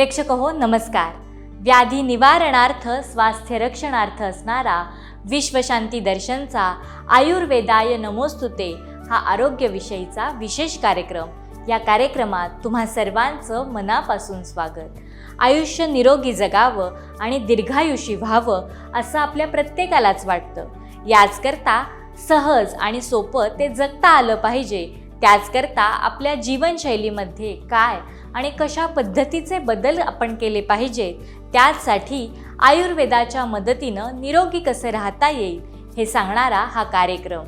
प्रेक्षक हो नमस्कार. व्याधी निवारणार्थ स्वास्थ्य रक्षणार्थ असणारा विश्वशांती दर्शनचा आयुर्वेदाय नमोस्तुते हा आरोग्यविषयीचा विशेष कार्यक्रम. या कार्यक्रमात तुम्हा सर्वांचं मनापासून स्वागत. आयुष्य निरोगी जगावं आणि दीर्घायुषी व्हावं असं आपल्या प्रत्येकालाच वाटतं. याचकरता सहज आणि सोपं ते जगता आलं पाहिजे. त्याचकरता आपल्या जीवनशैलीमध्ये काय आणि कशा पद्धतीचे बदल आपण केले पाहिजेत त्याचसाठी आयुर्वेदाच्या मदतीनं निरोगी कसं राहता येईल हे सांगणारा हा कार्यक्रम.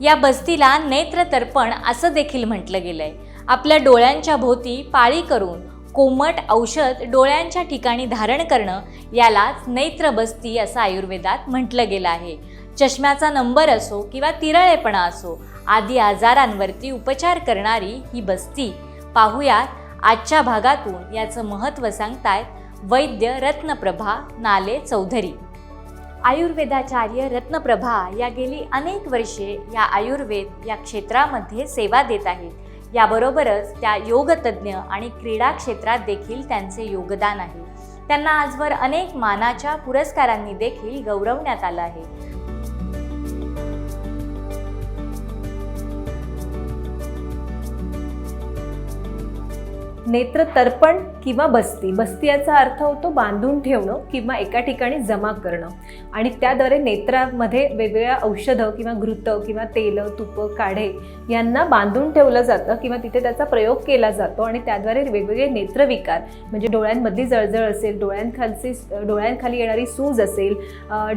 या बस्तीला नेत्रतर्पण असं देखील म्हटलं गेलंय. आपल्या डोळ्यांच्या भोवती पाळी करून कोमट औषध डोळ्यांच्या ठिकाणी धारण करणं यालाच नेत्रबस्ती असं आयुर्वेदात म्हटलं गेलं आहे. चष्म्याचा नंबर असो किंवा तिरळेपणा असो आदी आजारांवरती उपचार करणारी ही बस्ती. पाहूयात आजच्या भागातून याचं महत्त्व सांगतायत वैद्य रत्नप्रभा नाले चौधरी. आयुर्वेदाचार्य रत्नप्रभा या गेली अनेक वर्षे या आयुर्वेद या क्षेत्रामध्ये सेवा देत आहेत. याबरोबरच त्या योगतज्ज्ञ आणि क्रीडा क्षेत्रात देखील त्यांचे योगदान आहे. त्यांना आजवर अनेक मानाच्या पुरस्कारांनी देखील गौरवण्यात आलं आहे. नेत्र तर्पण किंवा बस्ती. बस्ती याचा अर्थ होतो बांधून ठेवणं किंवा एका ठिकाणी जमा करणं. आणि त्याद्वारे नेत्रामध्ये वेगवेगळ्या औषधं किंवा घृत किंवा तेल तुप काढे यांना बांधून ठेवलं जातं किंवा तिथे त्याचा प्रयोग केला जातो आणि त्याद्वारे वेगवेगळे नेत्रविकार म्हणजे डोळ्यांमधली जळजळ असेल डोळ्यांखालची डोळ्यांखाली येणारी सूज असेल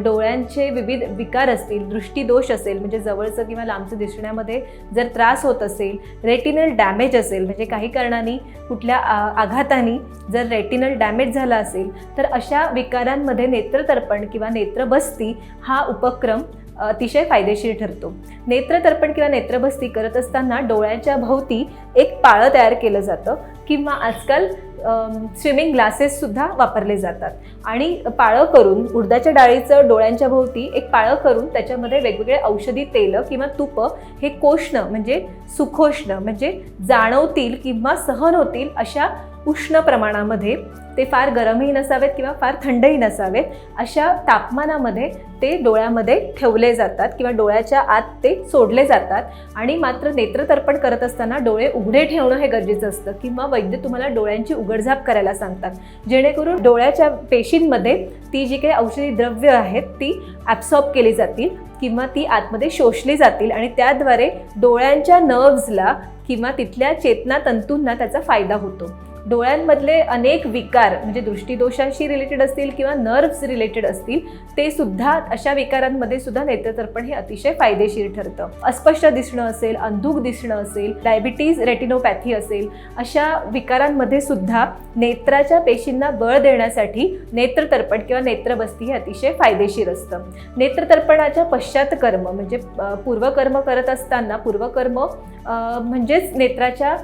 डोळ्यांचे विविध विकार असतील दृष्टीदोष असेल म्हणजे जवळचं किंवा लांबचं दिसण्यामध्ये जर त्रास होत असेल रेटिनल डॅमेज असेल म्हणजे काही कारणाने कुठल्या आघाताने जर रेटिनल डॅमेज झाला असेल तर अशा विकारांमध्ये नेत्रतर्पण किंवा नेत्रबस्ती हा उपक्रम अतिशय फायदेशीर ठरतो. नेत्रतर्पण किंवा नेत्रबस्ती करत असताना डोळ्याच्या भोवती एक पाळं तयार केलं जातं किंवा आजकाल स्विमिंग ग्लासेससुद्धा वापरले जातात. आणि पाळं करून उडदाच्या डाळीचं डोळ्यांच्या भोवती एक पाळं करून त्याच्यामध्ये वेगवेगळे औषधी तेलं किंवा तुपं हे कोष्ण म्हणजे सुखोष्ण म्हणजे जाणवतील किंवा सहन होतील अशा उष्ण प्रमाणामध्ये ते फार गरमही नसावेत किंवा फार थंडही नसावेत अशा तापमानामध्ये ते डोळ्यामध्ये ठेवले जातात किंवा डोळ्याच्या आत ते सोडले जातात. आणि मात्र नेत्रतर्पण करत असताना डोळे उघडे ठेवणं हे गरजेचं असतं किंवा वैद्य तुम्हाला डोळ्यांची उघडझाप करायला सांगतात. जेणेकरून डोळ्याच्या पेशींमध्ये ती जी काही औषधी द्रव्य आहेत ती ॲब्सॉर्ब केली जातील किंवा ती आतमध्ये शोषली जातील आणि त्याद्वारे डोळ्यांच्या नर्व्सला किंवा तिथल्या चेतना तंतूंना त्याचा फायदा होतो. डोळ्यांमधले अनेक विकार म्हणजे दृष्टीदोषांशी रिलेटेड असतील किंवा नर्व्स रिलेटेड असतील ते सुद्धा अशा विकारांमध्ये सुद्धा नेत्रतर्पण हे अतिशय फायदेशीर ठरतं. अस्पष्ट दिसणं असेल अंधुक दिसणं असेल डायबिटीज रेटिनोपॅथी असेल अशा विकारांमध्ये सुद्धा नेत्राच्या पेशींना बळ देण्यासाठी नेत्रतर्पण किंवा नेत्रबस्ती हे अतिशय फायदेशीर असतं. नेत्रतर्पणाच्या पश्चातकर्म म्हणजे पूर्वकर्म करत असताना पूर्वकर्म म्हणजेच नेत्राच्या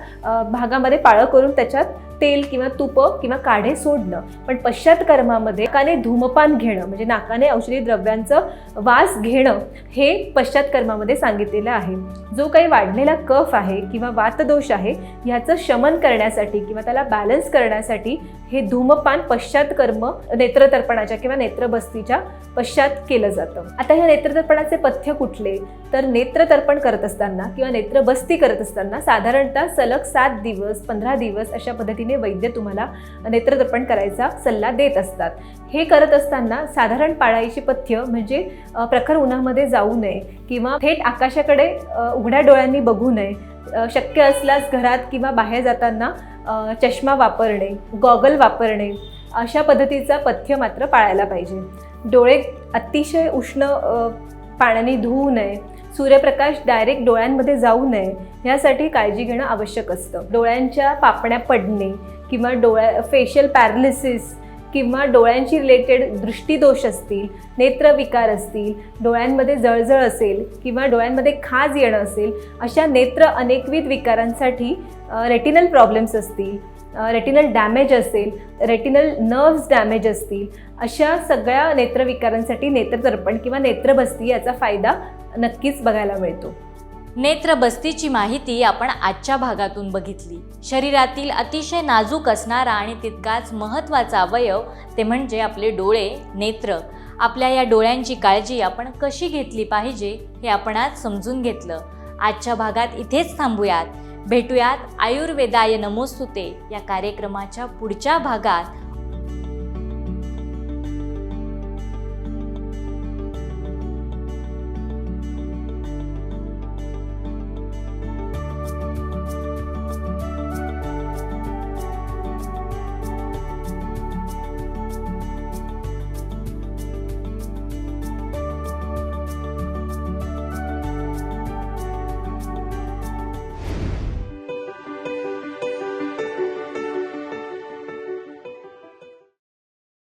भागामध्ये पाळं करून त्याच्यात तेल किंवा तुप किंवा काढे सोडणं. पण पश्चातकर्मामध्ये नाकाने धूमपान घेणं म्हणजे नाकाने औषधी द्रव्यांचं वास घेणं हे पश्चातकर्मामध्ये सांगितलेलं आहे. जो काही वाढलेला कफ आहे किंवा वातदोष आहे ह्याचं शमन करण्यासाठी किंवा त्याला बॅलन्स करण्यासाठी हे धूमपान पश्चातकर्म नेत्रतर्पणाच्या किंवा नेत्रबस्तीच्या पश्चात केलं जातं. आता ह्या नेत्रतर्पणाचे पथ्य कुठले? तर नेत्रतर्पण करत असताना किंवा नेत्रबस्ती करत असताना साधारणतः सलग सात दिवस पंधरा दिवस अशा पद्धतीने वैद्य तुम्हाला नेत्रदर्पण करायचा सल्ला देत असतात. हे करत असताना साधारण पाळायची पथ्य म्हणजे प्रखर उन्हामध्ये जाऊ नये किंवा थेट आकाशाकडे उघड्या डोळ्यांनी बघू नये. शक्य असल्यास घरात किंवा बाहेर जाताना चष्मा वापरणे गॉगल वापरणे अशा पद्धतीचा पथ्य मात्र पाळायला पाहिजे. डोळे अतिशय उष्ण पाण्याने धुवू नये. सूर्यप्रकाश डायरेक्ट डोळ्यांमध्ये जाऊ नये यासाठी काळजी घेणं आवश्यक असतं. डोळ्यांच्या पापण्या पडणे किंवा डोळ्या फेशियल पॅरालिसिस किंवा डोळ्यांशी रिलेटेड दृष्टीदोष असतील नेत्रविकार असतील डोळ्यांमध्ये जळजळ असेल किंवा डोळ्यांमध्ये खाज येणं असेल अशा नेत्र अनेकविध विकारांसाठी रेटिनल प्रॉब्लेम्स असतील रेटिनल डॅमेज असेल रेटिनल नर्व्स डॅमेज असतील अशा सगळ्या नेत्रविकारांसाठी नेत्रतर्पण किंवा नेत्रबस्ती याचा फायदा नक्कीच बघायला मिळतो. नेत्र बस्तीची माहिती आपण आजच्या भागातून बघितली. शरीरातील अतिशय नाजूक असणारा आणि तितकाच महत्त्वाचा अवयव ते म्हणजे आपले डोळे नेत्र. आपल्या या डोळ्यांची काळजी आपण कशी घेतली पाहिजे हे आपण आज समजून घेतलं. आजच्या भागात इथेच थांबूयात. भेटूयात आयुर्वेदाय नमोस्तुते या कार्यक्रमाच्या पुढच्या भागात.